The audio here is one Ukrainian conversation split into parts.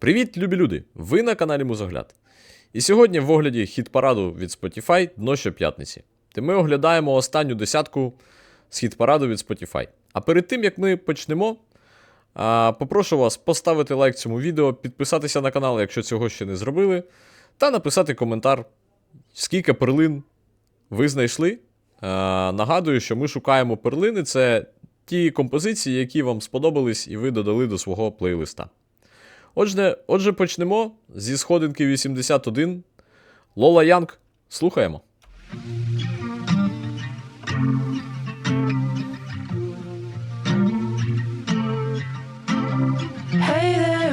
Привіт, любі люди! Ви на каналі Музогляд. І сьогодні в огляді хіт-параду від Spotify дно щоп'ятниці. Де ми оглядаємо останню десятку з хіт-параду від Spotify. А перед тим як ми почнемо, попрошу вас поставити лайк цьому відео, підписатися на канал, якщо цього ще не зробили, та написати коментар, скільки перлин ви знайшли. Нагадую, що ми шукаємо перлини. Це ті композиції, які вам сподобались, і ви додали до свого плейлиста. Отже, отже, почнемо зі сходинки 81. Лола Янг. Слухаємо.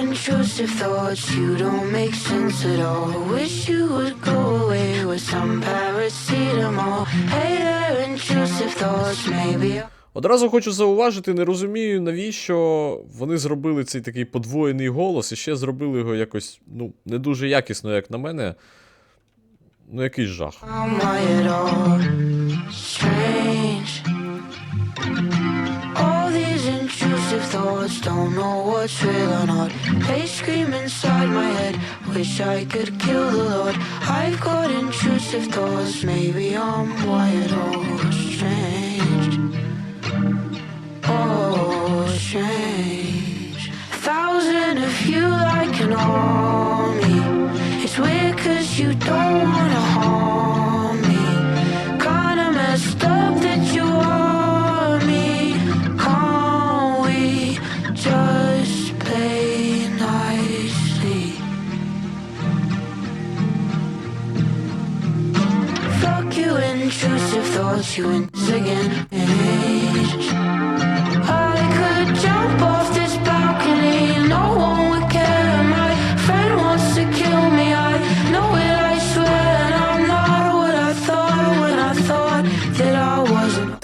Intrusive thoughts, you don't make sense at all. Wish you would go away with some paracetamol. Hey there, intrusive thoughts, maybe. Одразу хочу зауважити, не розумію, навіщо вони зробили цей такий подвоєний голос і ще зробили його якось, ну, не дуже якісно, як на мене. Ну, якийсь жах. Strange. strange. A thousand of you like an army. It's weird cause you don't wanna harm me. Kinda messed up that you are me. Can't we just play nicely? Fuck you, intrusive thoughts, you.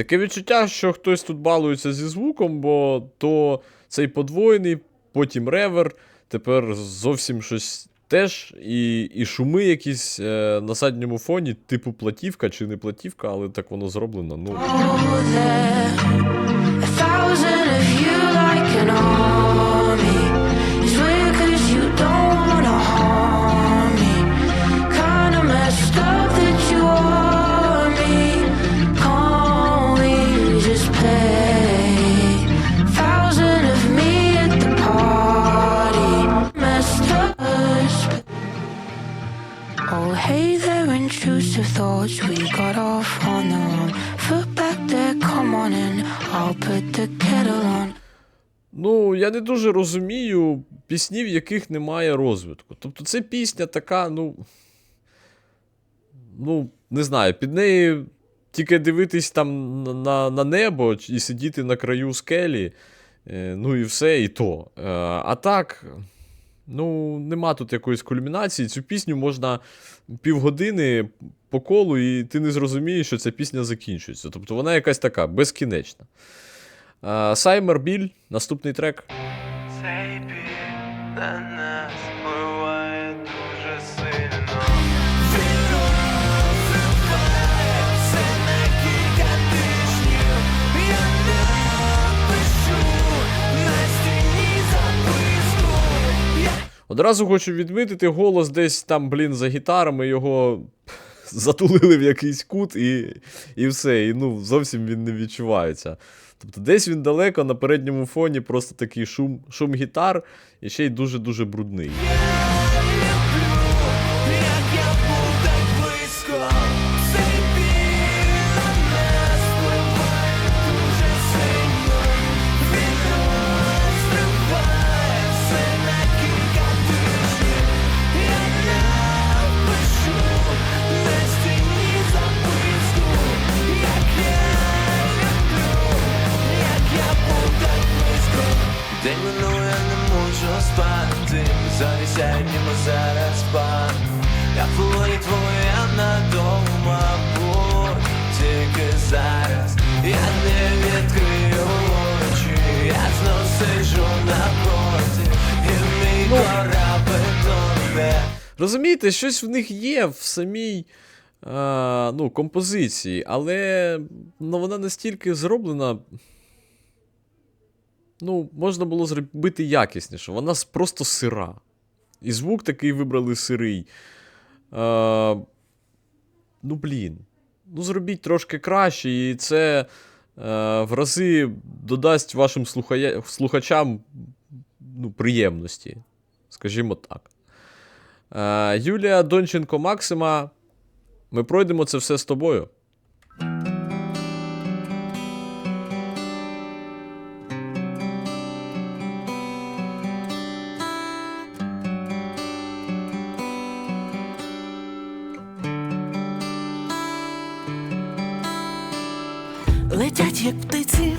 Таке відчуття, що хтось тут балується зі звуком, бо то цей подвоєний, потім ревер, тепер зовсім щось теж, і, і шуми якісь е, на задньому фоні, типу платівка чи не платівка, але так воно зроблено. Ну, дуже розумію пісні, в яких немає розвитку. Тобто, це пісня така, ну. Ну, не знаю, під неї тільки дивитись там на- на, небо і сидіти на краю скелі. е, Ну і все, і то. Е, А так, ну, нема тут якоїсь кульмінації. Цю пісню можна півгодини по колу, і ти не зрозумієш, що ця пісня закінчується. Тобто вона якась така безкінечна. Е, Саймер Біль, наступний трек. Цей на нас впливає дуже сильно. Одразу хочу відмітити, голос десь там, блін, за гітарами його затулили в якийсь кут і, і все. І ну, зовсім він не відчувається. Тобто десь він далеко на передньому фоні просто такий шум, шум гітар і ще й дуже-дуже брудний. Розумієте, щось в них є в самій а, ну, композиції, але ну, вона настільки зроблена. Ну, можна було зробити якісніше. Вона просто сира. І звук такий вибрали сирий. Е, ну, блін. Ну, зробіть трошки краще, і це е, в рази додасть вашим слухачам ну, приємності. Скажімо так. Е, Юлія Донченко Максима. Ми пройдемо це все з тобою. Летять, як птиці,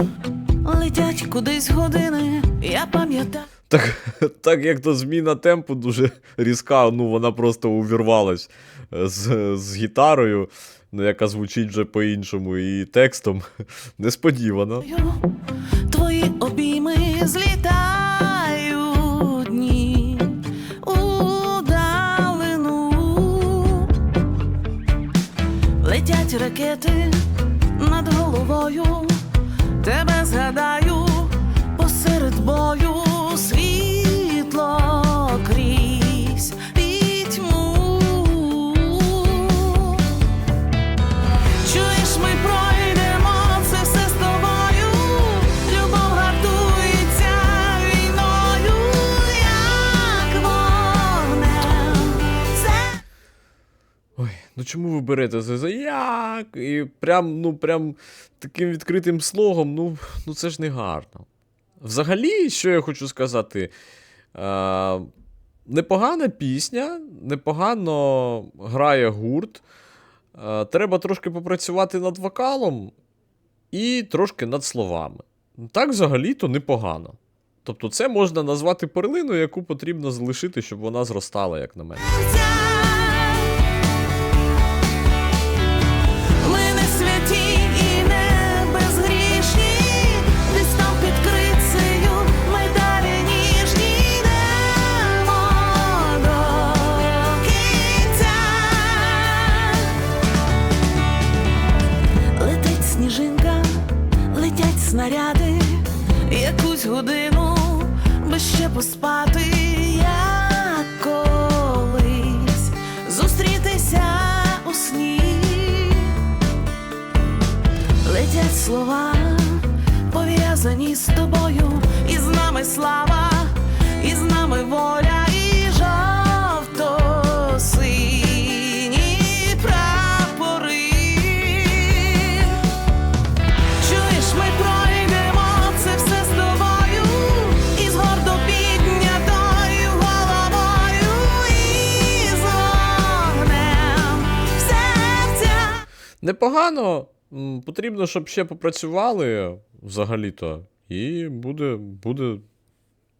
летять кудись години. Я пам'ятаю. Так, так як то зміна темпу дуже різка, ну вона просто увірвалась е, з, з гітарою, ну, яка звучить вже по-іншому, і текстом несподівано. Твої обійми злітають дні далину. Летять ракети над головою. Тебе згадаю Ой, ну чому ви берете це за як? І прям, ну, прям таким відкритим слогом, ну, ну це ж не гарно. Взагалі, що я хочу сказати, е, непогана пісня, непогано грає гурт. Е, треба трошки попрацювати над вокалом і трошки над словами. Так, взагалі-то непогано. Тобто, це можна назвати перлиною, яку потрібно залишити, щоб вона зростала, як на мене. Снаряди, якусь годину би ще поспати, як колись зустрітися у сні. Летять слова, пов'язані з тобою, і з нами слава, і з нами воля, Непогано. Потрібно, щоб ще попрацювали взагалі-то. І буде, буде,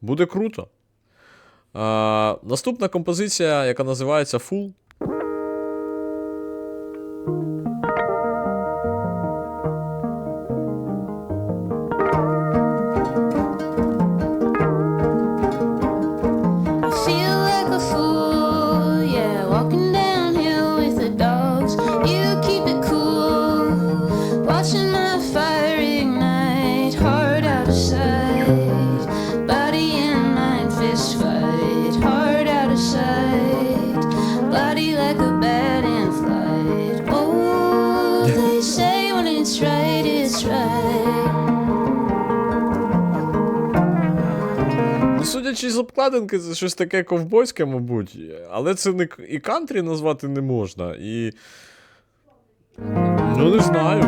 буде круто. А, наступна композиція, яка називається Full. З обкладинки, це щось таке ковбойське, мабуть. Але це не і кантрі назвати не можна. І. Ну, не знаю.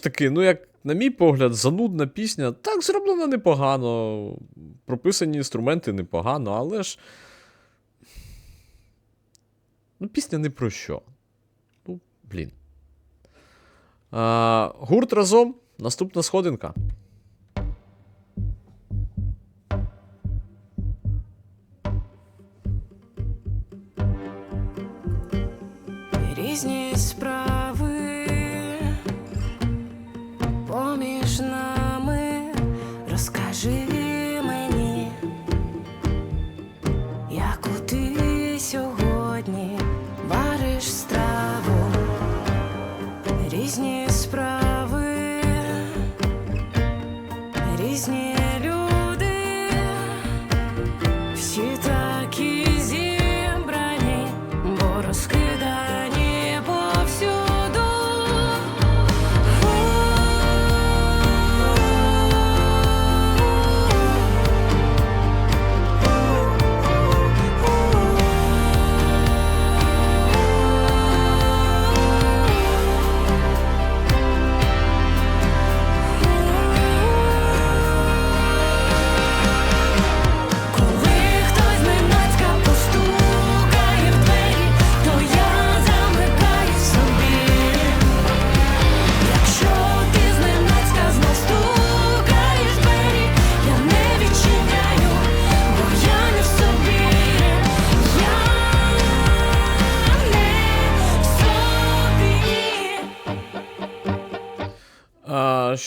Ж таки, ну, як, на мій погляд, занудна пісня. Так, зроблена непогано. Прописані інструменти непогано, але ж. Ну, пісня не про що. Ну, блін. А, гурт разом. Наступна сходинка.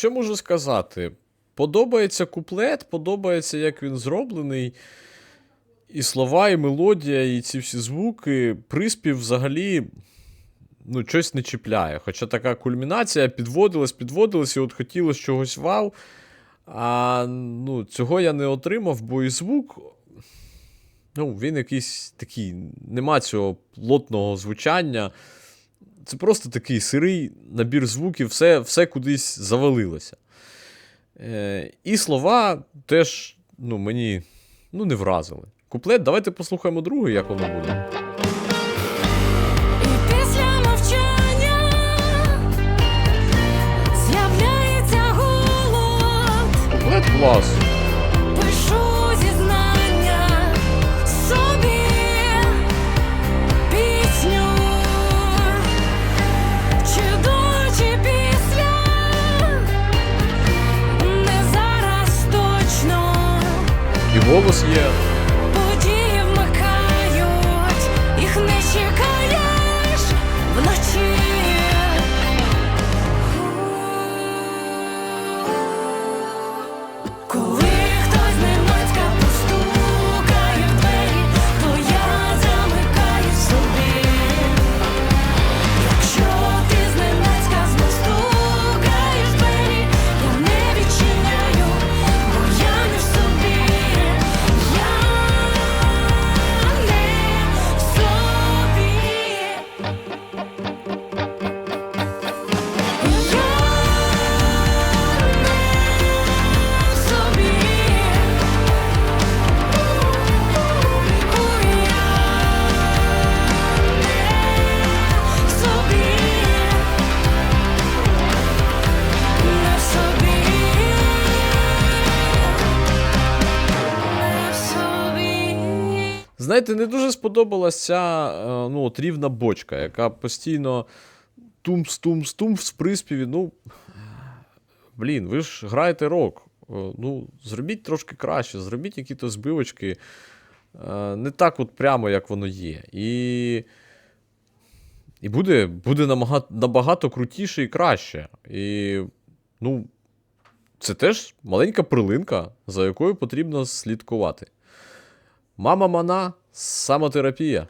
Що можу сказати? Подобається куплет, подобається, як він зроблений. І слова, і мелодія, і ці всі звуки. Приспів взагалі ну, щось не чіпляє. Хоча така кульмінація підводилась, підводилась, і от хотілося чогось вау. А ну, цього я не отримав, бо і звук. Ну, він якийсь такий, нема цього плотного звучання. Це просто такий сирий набір звуків, все, все кудись завалилося. Е, і слова теж ну, мені ну, не вразили. Куплет, давайте послухаємо другий, як воно буде. Куплет клас. І голос є. Знаєте, не дуже сподобалася е, ну, от рівна бочка, яка постійно тумс-тумс-тумс в приспіві. Ну, блін, ви ж граєте рок. Е, Ну, зробіть трошки краще, зробіть якісь збивочки. е, Не так от прямо, як воно є. І, і буде, буде набагато, крутіше і краще. І, ну, це теж маленька прилинка, за якою потрібно слідкувати. Мама Мана, самотерапія.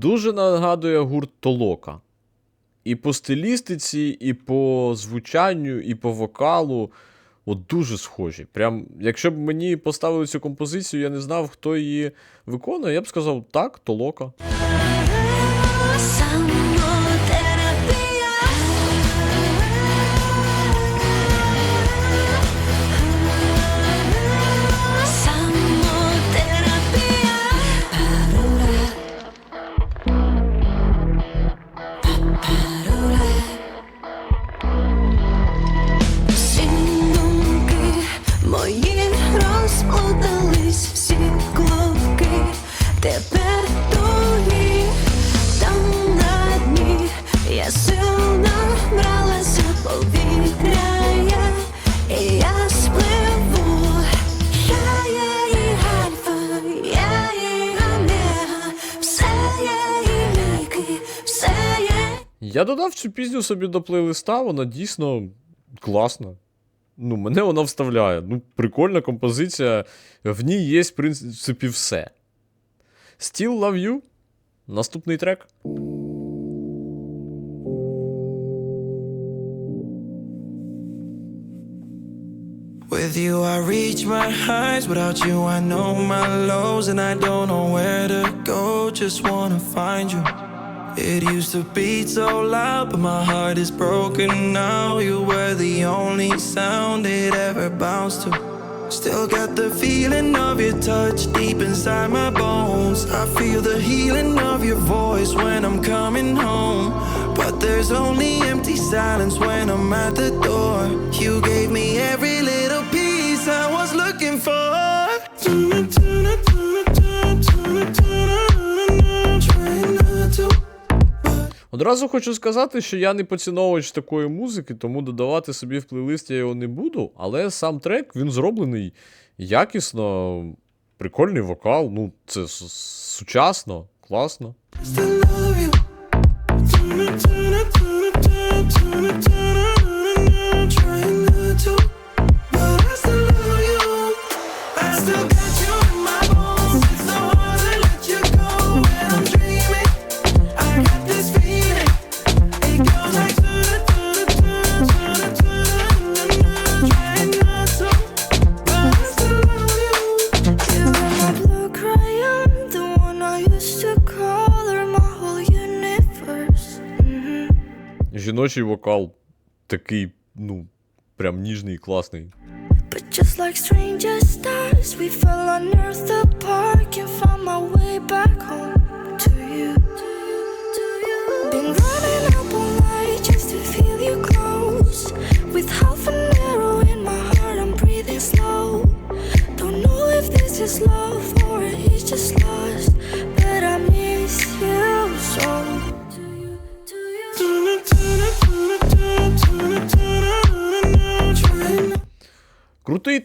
Дуже нагадує гурт Толока. і по стилістиці, і по звучанню, і по вокалу. От дуже схожі. Прям, якщо б мені поставили цю композицію, я не знав, хто її виконує, я б сказав, так, толока. Я додав цю пісню собі до плейлиста, вона дійсно класна. Ну, мене вона вставляє. Ну, прикольна композиція. В ній є, в принципі, все. Still Love You. Наступний трек. With you, I reach my highs. Without you, I know my lows, and I don't know where to go. Just wanna find you. It used to beat so loud, but my heart is broken now. You were the only sound it ever bounced to. Still got the feeling of your touch deep inside my bones. I feel the healing of your voice when I'm coming home. But there's only empty silence when I'm at the door. You gave me every little piece I was looking for. Одразу хочу сказати, що я не поціновувач такої музики, тому додавати собі в плейлист я його не буду. Але сам трек він зроблений якісно, прикольний вокал. Ну, це сучасно, класно. Жіночий вокал такий, ну, прям ніжний і класний. But just like stranger stars, we fell on earth apart. Can't find my way back home to you. Been running up all night just to feel you close. With half an arrow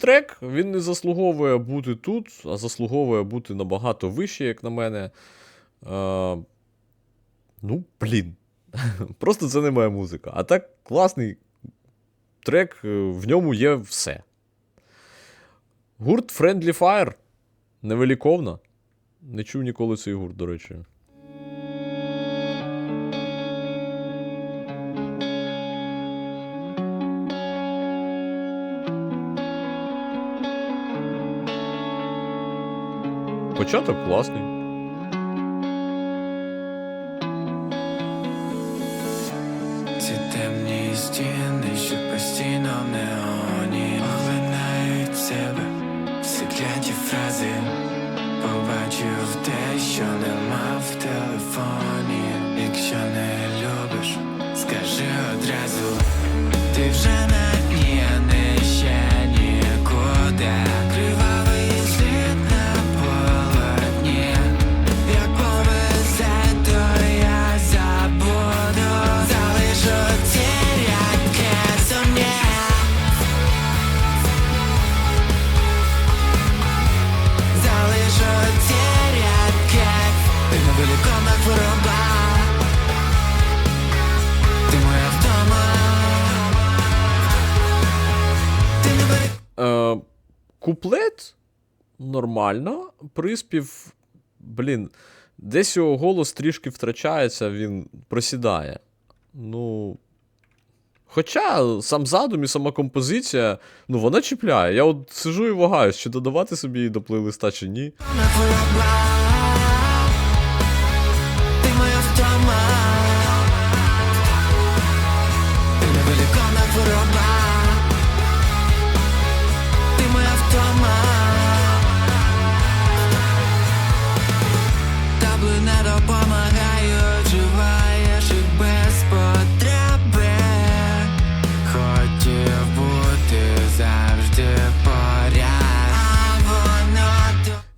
трек, він не заслуговує бути тут, а заслуговує бути набагато вище, як на мене. Е, ну, блін. Просто це не моя музика. А так класний трек, е, в ньому є все. Гурт Friendly Fire. Невеликовна. Не чув ніколи цей гурт, до речі. Початок класний. Ці темні стіни, куплет нормально. Приспів, блін, десь його голос трішки втрачається, він просідає. Ну. Хоча сам задум і сама композиція, ну вона чіпляє. Я от сижу і вагаюсь, чи додавати собі її до плейлиста, чи ні.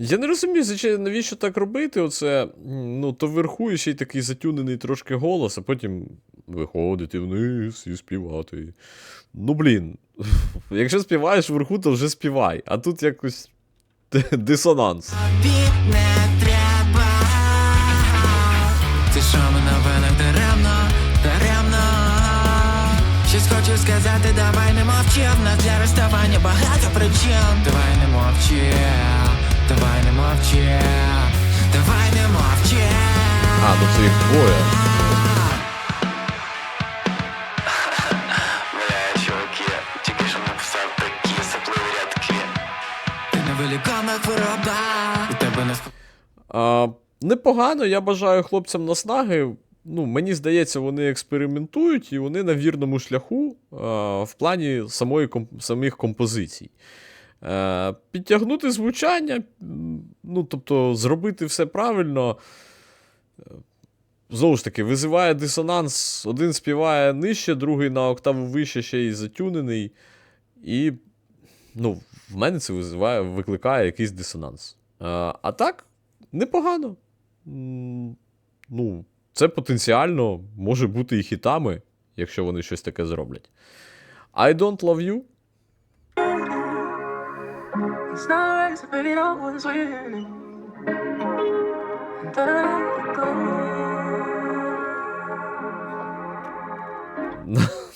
Я не розумію, навіщо так робити. Оце, ну, то вверху і ще й такий затюнений трошки голос, а потім виходити вниз і співати. Ну, блін. Якщо співаєш вверху, то вже співай. А тут якось дисонанс. Не треба. Ти що венах даремно, даремно. Щось хочу сказати, давай не мовчи. В нас для розставання багато причин. Давай не мовчи, давай не мовчи, давай не мовчи. А, ну це їх двоє. Бля, чуваки, тільки що написав такі сопливі рядки. Ти невеликана хвороба. У тебе не А, непогано, я бажаю хлопцям наснаги. Ну, мені здається, вони експериментують і вони на вірному шляху а, в плані самої, комп- самих композицій. Е, підтягнути звучання, ну, тобто, зробити все правильно. Е, Знову ж таки, визиває дисонанс. Один співає нижче, другий на октаву вище, ще й затюнений. І ну, в мене це визиває, викликає якийсь дисонанс. А, а так, непогано. Ну, це потенціально може бути і хітами, якщо вони щось таке зроблять. I don't love you. It's not right, so baby, no one's winning. And I go.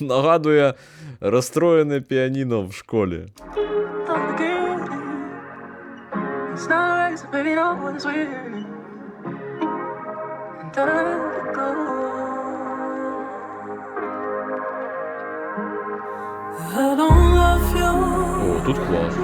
Нагадує розстроєне піаніно в школі. Don't get it. It's not right, so baby, no one's winning. And I go. I don't love you. О, тут клас.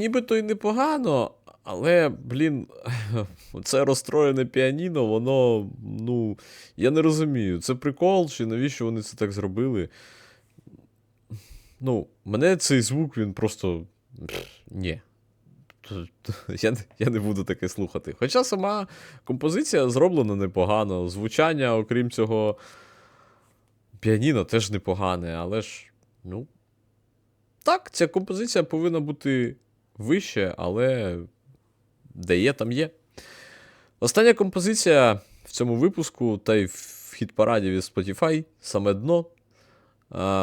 Нібито й непогано, але, блін, це розстроєне піаніно, воно, ну, я не розумію, це прикол, чи навіщо вони це так зробили? Ну, мене цей звук, він просто. Ні. Я, я не буду таке слухати. Хоча сама композиція зроблена непогано, звучання, окрім цього, піаніно теж непогане, але ж, ну. Так, ця композиція повинна бути вище, але де є, там є. Остання композиція в цьому випуску, та й в хіт-параді від Spotify, саме дно.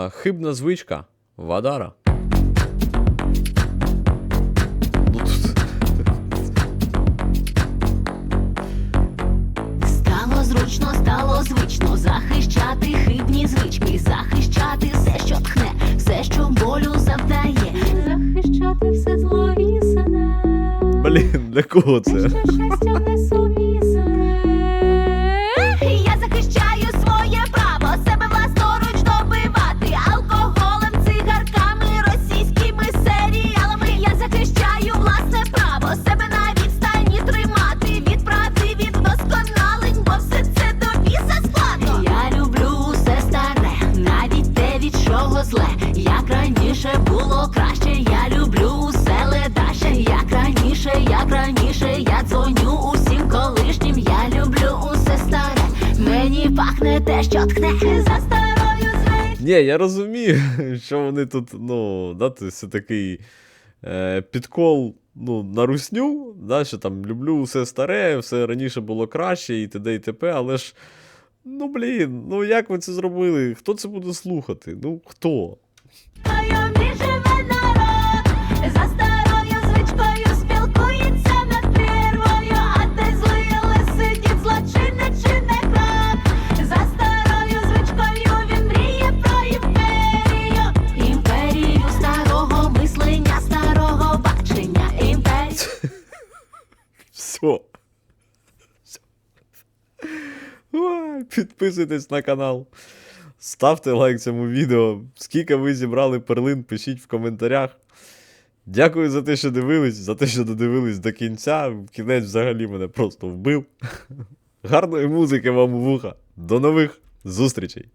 Хибна звичка Вадара. Блін, для кого це? Розумію, що вони тут, ну, да, це все такий е, підкол ну, на русню, да, що там люблю все старе, все раніше було краще і т.д. і т.п., але ж, ну блін, ну як ви це зробили? Хто це буде слухати? Ну хто? Все. Підписуйтесь на канал. Ставте лайк цьому відео. Скільки ви зібрали перлин, пишіть в коментарях. Дякую за те, що дивились, за те, що додивились до кінця. Кінець взагалі мене просто вбив. Гарної музики вам у вуха. До нових зустрічей!